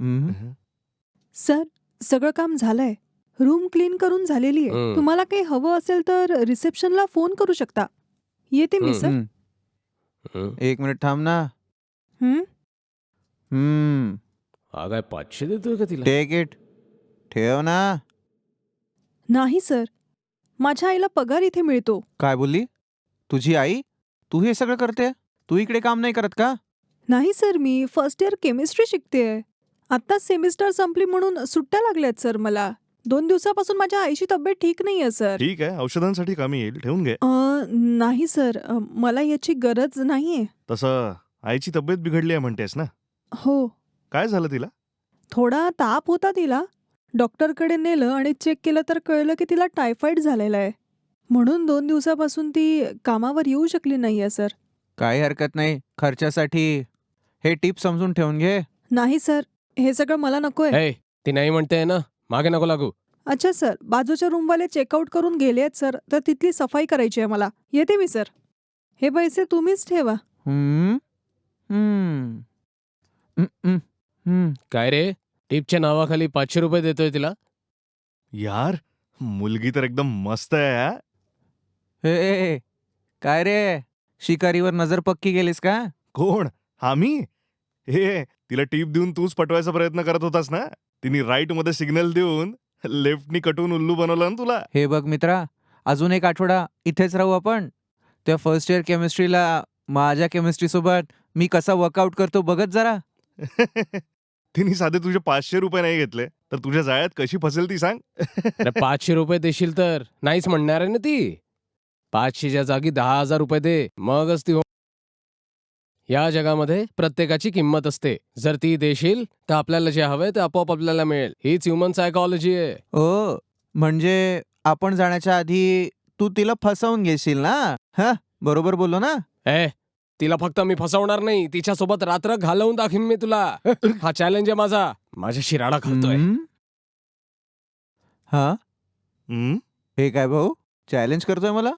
हम्म. सर सगळं काम झालंय. रूम क्लीन करून झालेली आहे. तुम्हाला काही हवं असेल तर रिसेप्शनला फोन करू शकता. येते मी. सर. हम्म. हं? एक मिनिट थांब ना. हं? हम्म. हा काय पाचशे देतोय का तिला? टेक इट ठेव ना. नाही सर. माझ्या आईला पगार इथे मिळतो. काय बोलली? तुझी आई? तू हे सगळं करते? तू इकडे काम नाही करत का? नाही सर मी फर्स्ट इयर केमिस्ट्री शिकतेय. आत्ताच सेमिस्टर संपली म्हणून सुट्ट्या लागल्यात सर मला. दोन दिवसापासून माझ्या आईची तब्येत ठीक नाहीये सर. ठीक आहे औषधांसाठी कामी येईल ठेवून घे. अं, नाही सर अं, मला याची गरज नाहीये. तसं आईची तब्येत बिघडली आहे म्हणतेस ना? हो. काय झालं तिला? थोडा ताप होता तिला. डॉक्टरकडे नेलं आणि चेक केलं तर कळलं की तिला टायफॉईड झालेला आहे. म्हणून दोन दिवसापासून ती कामावर येऊ शकली नाहीये सर. काही हरकत नाही खर्चासाठी हे टिप समजून ठेवून घे. नाही सर. हे सगळं मला नकोय. हे ती नाही म्हणते ना. मागे नको लागू. अच्छा सर. बाजूच्या रूमवाले चेकआउट करून गेले आहेत सर. तर तिथली सफाई करायची आहे मला. येते मी सर. हे पैसे तुम्हीच ठेवा. हम्म. हम्म. हम्म, हम्म, हम्म. काय रे? टिपच्या नावाखाली पाचशे रुपये देतोय तिला? यार मुलगी तर एकदम मस्त आहे हा. काय रे? शिकारीवर नजर पक्की केलीस का? कोण? आम्ही हे तिला टीप देऊन तूच पटवायचा प्रयत्न करत होतास ना? तिने राईटमध्ये सिग्नल देऊन लेफ्टनी कटून उल्लू बनवलं ना तुला? हे बघ मित्रा अजून एक आठवडा इथेच राहू आपण. त्या फर्स्ट इयर केमिस्ट्रीला माझ्या केमिस्ट्री सोबत मी कसा वर्कआउट करतो बघत जरा. तिने साधे तुझे पाचशे रुपये नाही घेतले तर तुझ्या जाळ्यात कशी फसेल ती सांग? अरे पाचशे रुपये देशील तर नाहीच म्हणणार आहे ना ती. पाचशेच्या जागी दहा हजार रुपये दे मगच ती हो या जगामध्ये प्रत्येकाची किंमत असते. जर ती देशील तर आपल्याला जे हवंय ते आपोआप आपल्याला मिळेल. हीच ह्युमन सायकॉलॉजी आहे. ओ म्हणजे आपण जाण्याच्या आधी तू तिला फसवून घेशील ना? हा? बरोबर बोललो ना? ए तिला फक्त मी फसवणार नाही. तिच्यासोबत रात्र घालवून दाखवीन मी तुला. हा चॅलेंज आहे माझा. माझ्या शिराडा खातोय हम्म? हा? हं? हे काय भाऊ? चॅलेंज करतोय मला?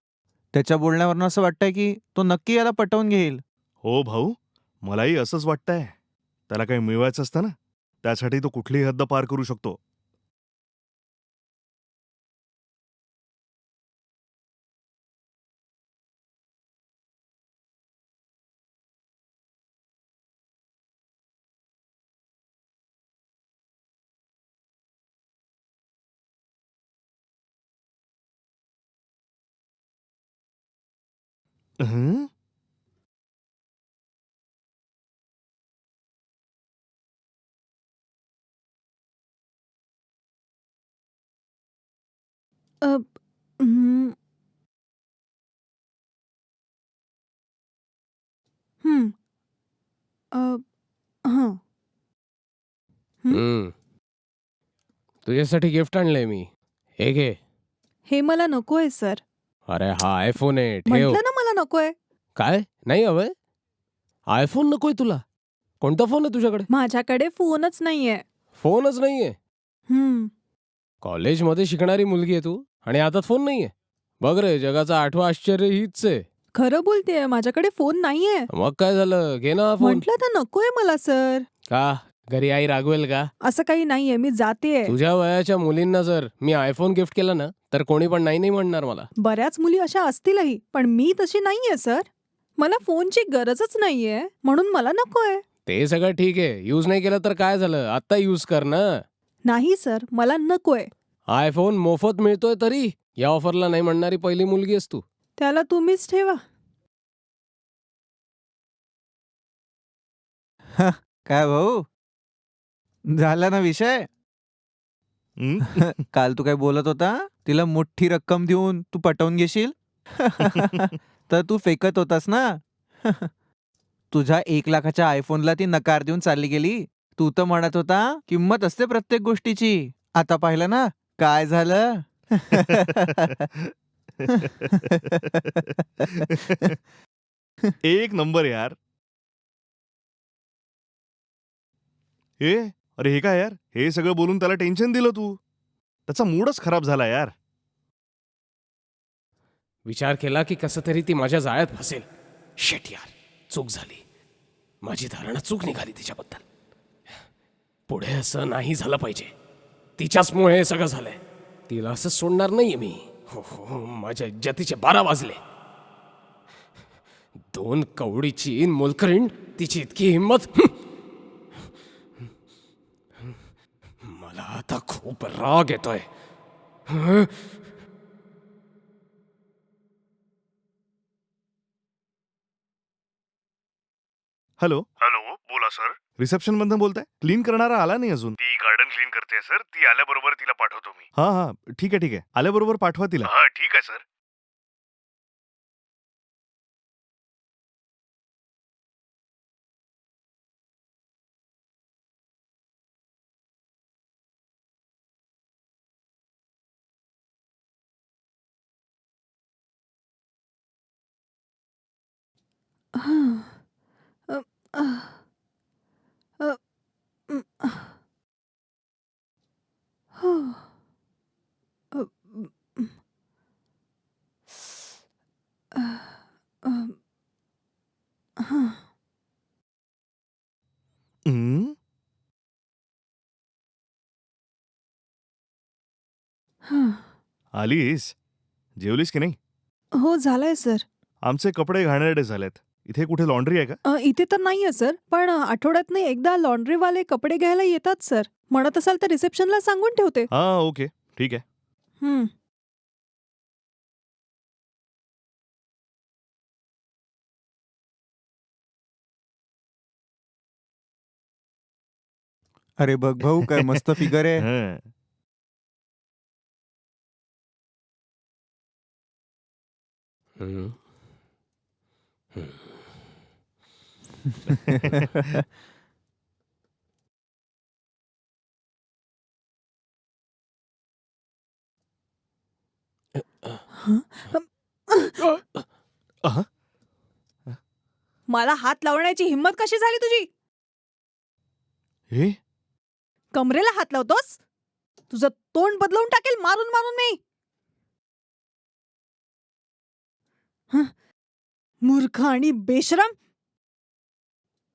त्याच्या बोलण्यावरनं असं वाटतंय की तो नक्की याला पटवून घेईल. हो भाऊ मलाही असंच वाटतंय. त्याला काही मिळवायचं असतं ना? त्यासाठी तो कुठलीही हद्द पार करू शकतो. हं? हं. हं. अ, हं. हं? हम्म. तुझ्यासाठी गिफ्ट आणलंय मी हे घे हे मला नकोय सर अरे हा आयफोन आहे ठेव म्हटलं ना मला नकोय काय नाही हवंय आयफोन नकोय तुला कोणता फोन आहे तुझ्याकडे माझ्याकडे फोनच नाहीये फोनच नाहीये हं. कॉलेजमध्ये शिकणारी मुलगी आहे तू आणि हातात फोन नाहीये. बघ रे जगाचं आठवं आश्चर्य हीच आहे. खरं बोलतेय माझ्याकडे फोन नाहीये. मग काय झालं? घे ना फोन. म्हटलं तर नकोय मला सर. का? घरी आई रागवेल का? असं काही नाहीये मी जाते. तुझ्या वयाच्या मुलींना जर मी आयफोन गिफ्ट केला ना तर कोणी पण नाही नाही म्हणणार मला. बऱ्याच मुली अशा असतीलही पण मी तशी नाहीये सर. मला फोनची गरजच नाहीये म्हणून मला नकोय. ते सगळं ठीक आहे. यूज नाही केलं तर काय झालं? आता यूज कर ना. नाही सर. मला नकोय. आयफोन मोफत मिळतोय तरी या ऑफरला नाही म्हणणारी पहिली मुलगी आहेस तू. त्याला तुम्हीच ठेवा. काय भाऊ? झाला ना विषय? हं? काल तू काय बोलत होता? तिला मोठी रक्कम देऊन तू पटवून घेशील? तर तू फेकत होतास ना? तुझ्या एक लाखाच्या आयफोनला ती नकार देऊन चालली गेली. तू तर म्हणत होता किंमत असते प्रत्येक गोष्टीची. आता पाहिलं ना? काय झालं? एक नंबर यार. हे? अरे हे काय यार? हे सगळं बोलून त्याला टेन्शन दिलं तू. त्याचा मूडच खराब झाला यार. विचार केला की कसं तरी ती माझ्या जाळ्यात फसेल. शेट यार चूक झाली. माझी धारणा चूक निघाली तिच्याबद्दल. पुढे असं नाही झालं पाहिजे. तिच्याचमुळे हे सगळं झालंय. तिला असं सोडणार नाहीये मी. हो हो माझ्या इज्जतीचे बारा वाजले. दोन कवडीची मोलकरीण तिची इतकी हिंमत. हं! मला आता खूप राग येतोय. हॅलो. हॅलो बोला सर. रिसेप्शन मधून बोलताय? क्लीन करणारा आला नाही अजून. ती गार्डन क्लीन करते सर ती आल्याबरोबर तिला पाठवतो मी. हा हा. ठीक आहे ठीक आहे. आल्याबरोबर पाठवा तिला. हा ठीक आहे सर हां. हो. हां. हं? हां. आलीस जेवलीस की नाही हो झालंय सर आमचे कपडे घाणेरडे झालेत इथे कुठे लॉन्ड्री आहे का? अ, इथे तर नाहीये सर पण आठवड्यातनं एकदा लॉन्ड्रीवाले कपडे घ्यायला येतात सर म्हणत असाल तर रिसेप्शनला सांगून ठेवते. हा ओके ठीक आहे. हं. अरे बघ भाऊ काय मस्त फिगर आहे. हं. हं. अहं. मला हात लावण्याची हिंमत कशी झाली तुझी हे कमरेला हात लावतोस तुझं तोंड बदलवून टाकेल मारून मारून मी हं. मूर्ख आणि बेशरम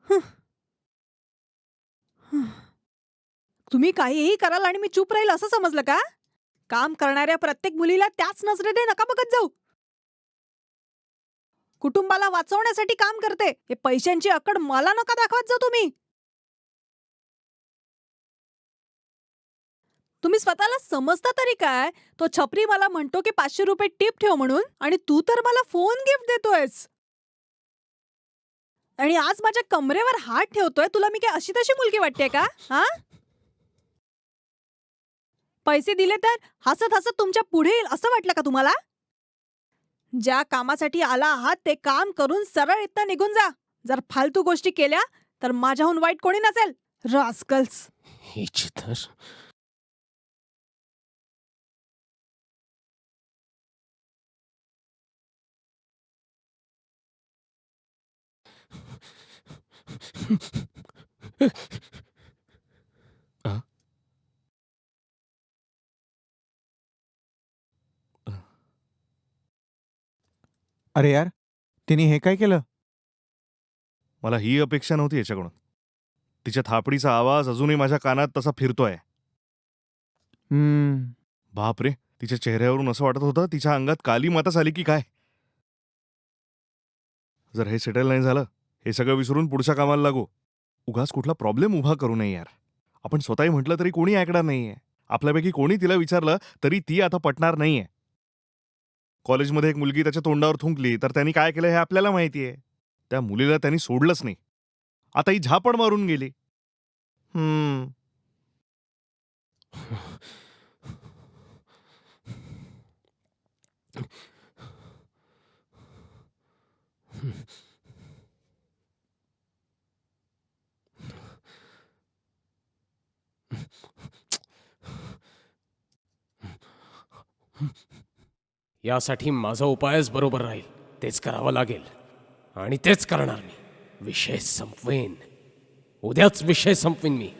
हं. हं. तुम्ही काहीही कराल आणि मी चूप राहील असं समजलं का? काम करणाऱ्या प्रत्येक मुलीला त्याच नजरेने नका बघत जाऊ. कुटुंबाला वाचवण्यासाठी काम करते. हे पैशांची अकड मला नका दाखवत जाऊ तुम्ही. तुम्ही स्वतःला समजता तरी काय? तो छपरी मला म्हणतो की पाचशे रुपये टिप ठेव म्हणून आणि तू तर मला फोन गिफ्ट देतोयस. आणि आज माझ्या कमरेवर हात ठेवतोय तुला मी काय अशी तशी मुलगी वाटते का? हा? पैसे दिले तर हसत हसत तुमच्यापुढे येईल असं वाटलं का तुम्हाला? ज्या कामासाठी आला आहात ते काम करून सरळ इथं निघून जा. जर फालतू गोष्टी केल्या तर माझ्याहून वाईट कोणी नसेल. रास्कल्स. हिची तर अरे यार तिने हे काय केलं? मला ही अपेक्षा नव्हती याच्याकडून. तिच्या थापडीचा आवाज अजूनही माझ्या कानात तसा फिरतोय. हम्म, बापरे तिच्या चेहऱ्यावरून असं वाटत होतं तिच्या अंगात काली माताच आली की काय? जर हे सेटल नाही झालं हे सगळं विसरून पुढच्या कामाला लागू. उगाच कुठला प्रॉब्लेम उभा करू नये यार. आपण स्वतःही म्हटलं तरी कोणी ऐकणार नाहीये. आपल्यापैकी कोणी तिला विचारलं तरी ती आता पटणार नाहीये. कॉलेजमध्ये एक मुलगी त्याच्या तोंडावर थुंकली तर त्यांनी काय केलं हे आपल्याला माहितीये. त्या मुलीला त्यांनी सोडलंच नाही. आता ही झापड मारून गेली. हम्म. यासाठी माझा उपायच बरोबर राहील. तेच करावं लागेल. आणि तेच करणार मी. विषय संपवेन. उद्याच विषय संपवीन मी.